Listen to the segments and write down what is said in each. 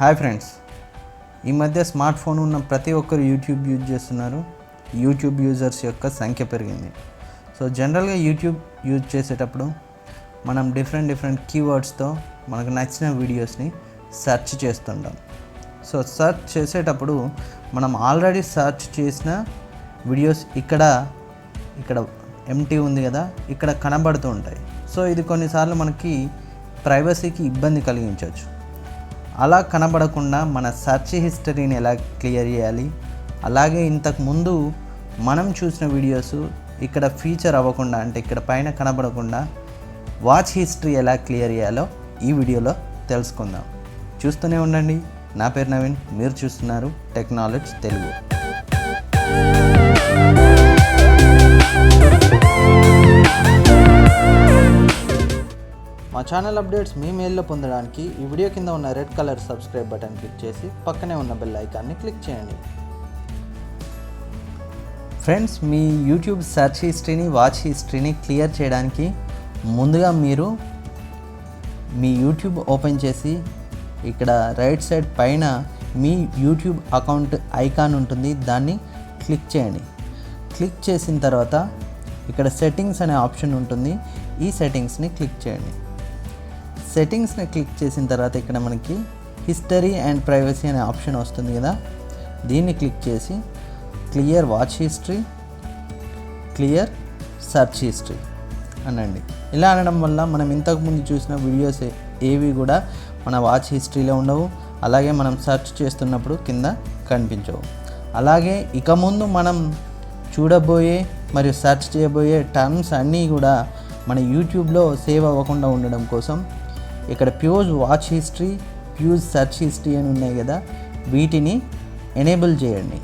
Hi friends. ఈ మధ్య smart phone ఉన్న ప్రతి ఒక్కరు యూట్యూబ్ యూజ్ చేస్తున్నారు. యూట్యూబ్ యూజర్స్ యొక్క సంఖ్య పెరిగింది. సో జనరల్గా యూట్యూబ్ యూజ్ చేసేటప్పుడు మనం డిఫరెంట్ డిఫరెంట్ కీవర్డ్స్తో మనకు నచ్చిన వీడియోస్ని సెర్చ్ చేస్తుంటాం. సో సెర్చ్ చేసేటప్పుడు మనం ఆల్రెడీ సెర్చ్ చేసిన వీడియోస్ ఇక్కడ ఇక్కడ ఎంటీ ఉంది కదా ఇక్కడ కనబడుతూ ఉంటాయి. సో ఇది కొన్నిసార్లు మనకి ప్రైవసీకి ఇబ్బంది కలిగించవచ్చు. అలా కనబడకుండా మన సెర్చ్ హిస్టరీని ఎలా క్లియర్ చేయాలి? అలాగే ఇంతకు ముందు మనం చూసిన వీడియోస్ ఇక్కడ ఫీచర్ అవ్వకుండా అంటే ఇక్కడ పైన కనబడకుండా వాచ్ హిస్టరీ ఎలా క్లియర్ చేయాలో ఈ వీడియోలో తెలుసుకుందాం. చూస్తూనే ఉండండి. నా పేరు నవీన్. మీరు చూస్తున్నారు టెక్నాలజీ తెలుగు. ఛానల్ అప్డేట్స్ మీ మెయిల్లో పొందడానికి ఈ వీడియో కింద ఉన్న red colour subscribe button click చేసి పక్కనే ఉన్న బెల్ ఐకాన్ని క్లిక్ చేయండి. ఫ్రెండ్స్ మీ యూట్యూబ్ సెర్చ్ హిస్టరీని వాచ్ హిస్టరీని క్లియర్ చేయడానికి ముందుగా మీరు మీ యూట్యూబ్ ఓపెన్ చేసి ఇక్కడ రైట్ సైడ్ పైన మీ యూట్యూబ్ అకౌంట్ ఐకాన్ ఉంటుంది దాన్ని క్లిక్ చేయండి. క్లిక్ చేసిన తర్వాత ఇక్కడ సెట్టింగ్స్ అనే ఆప్షన్ ఉంటుంది ఈ సెట్టింగ్స్ని క్లిక్ చేయండి. సెట్టింగ్స్ని క్లిక్ చేసిన తర్వాత ఇక్కడ మనకి హిస్టరీ అండ్ ప్రైవసీ అనే ఆప్షన్ వస్తుంది కదా. దీన్ని క్లిక్ చేసి clear watch history clear search history అనండి. ఇలా అనడం వల్ల మనం ఇంతకుముందు చూసిన వీడియోస్ ఏవి కూడా మన వాచ్ హిస్టరీలో ఉండవు అలాగే మనం సెర్చ్ చేస్తున్నప్పుడు కింద కనిపించవు. అలాగే ఇక ముందు మనం చూడబోయే మరియు సెర్చ్ చేయబోయే టర్మ్స్ అన్నీ కూడా మన యూట్యూబ్లో సేవ్ అవ్వకుండా ఉండడం కోసం ఇక్కడ pause watch history pause search history అని ఉన్నాయి కదా వీటిని ఎనేబుల్ చేయండి.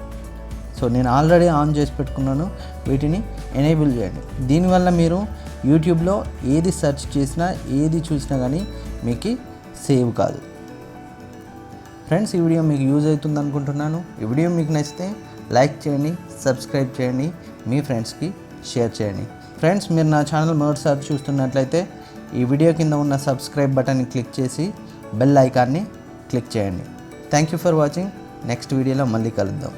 సో నేను ఆల్రెడీ ఆన్ చేసి పెట్టుకున్నాను వీటిని ఎనేబుల్ చేయండి. దీనివల్ల మీరు యూట్యూబ్లో ఏది సెర్చ్ చేసినా ఏది చూసినా కానీ మీకు సేవ్ కాదు. ఫ్రెండ్స్ ఈ వీడియో మీకు యూజ్ అవుతుంది అనుకుంటున్నాను. ఈ వీడియో మీకు నచ్చితే లైక్ చేయండి సబ్స్క్రైబ్ చేయండి మీ ఫ్రెండ్స్కి షేర్ చేయండి. ఫ్రెండ్స్ మీరు నా ఛానల్ మొదటిసారి చూస్తున్నట్లయితే ఈ వీడియో కింద ఉన్న సబ్స్క్రైబ్ బటన్ని క్లిక్ చేసి బెల్ ఐకాన్ని క్లిక్ చేయండి. Thank you for watching next వీడియోలో మళ్ళీ కలుద్దాం.